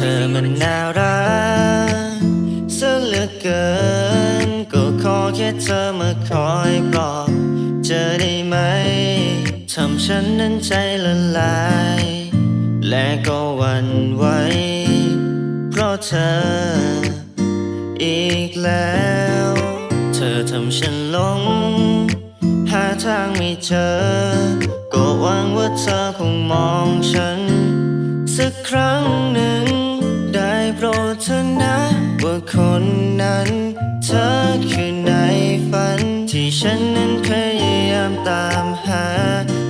ธอมันน่ารักซะเหลือเกิน ก็ขอแค่เธอมาคอยปลอบเจอได้ไหมทำฉันนั้นใจละลาย และก็หวันไหวเพราะเธออีกแล้ว เธอทำฉันหลง หาทางไม่เจอ ก็หวังว่าเธอคงมองฉัน สักครั้งหนึ่ง เธอนะว่าคนนั้น เธอคือในฝัน ที่ฉันนั้นพยายามตามหา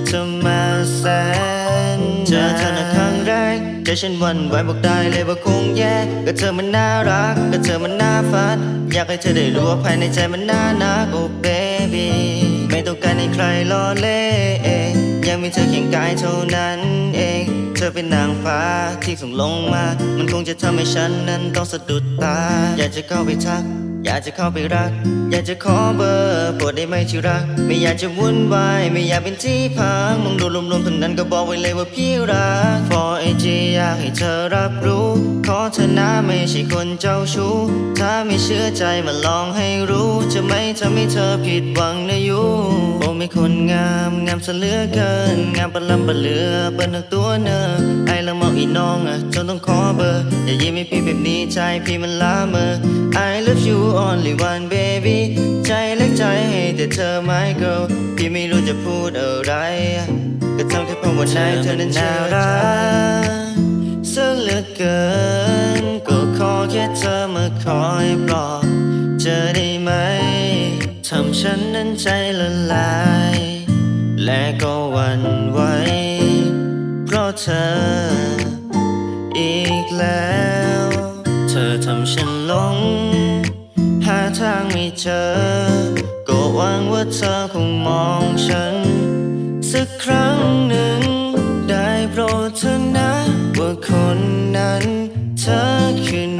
เธอมาแสนเจอเธอในครั้งแรกใจฉันวันไหวบอกได้เลยว่าคงแย่ก็เธอมันน่ารัก ก็เธอมันน่าฝันอยากให้เธอได้รู้ว่าภายในใจมันน่านักโอ้เบบี้ไม่ต้องการให้ใครล้อเล่ยังมีเธอเคียงกายเท่านั้นเอง ธอเป็นนางฟ้าที่ส่งลงมา มันคงจะทำให้ฉันนั้นต้องสะดุดตา อยากจะเข้าไปทัก อยากจะเข้าไปรัก อยากจะขอเบอร์โปรดได้ไหมที่รัก ไม่อยากจะวุ่นวาย ไม่อยากเป็นที่พังมองดูรวมๆทั้งนั้นก็บอกไว้เลยว่าพี่รัก for AG อยากให้เธอรับรู้ ขอเธอนะไม่ใช่คนเจ้าชู้ ถ้าไม่เชื่อใจมาลองให้รู้ จะไม่ทำให้เธอผิดหวังนะยูโอ้ไม่คนงามงามซะเลือเกิน งามปะลำปะเหลือเปิ้นทั้งตัวเนอไอ้ละเมองอีน้องอะจนต้องขอเบอร์ อย่ายิ้มให้พี่แบบนี้ใจพี่มันละเมอ I love you only one baby ใจเล็กใจให้แต่เธอ my girl พี่ไม่รู้จะพูดอะไร ก็ทำแค่เพราะว่าในเธอนั้นน่ารักซะเหลือเกิน ก็ขอแค่เธอมาคอยปลอบเจอได้ไหมทำฉันนั้นใจละลาย และก็หวันไหวเพราะเธออีกแล้ว เธอทำฉันหลง หาทางไม่เจอ ก็หวังว่าเธอคงมองฉัน สักครั้งหนึ่ง ได้โปรดเธอนะ ว่าคนนั้นเธอคือ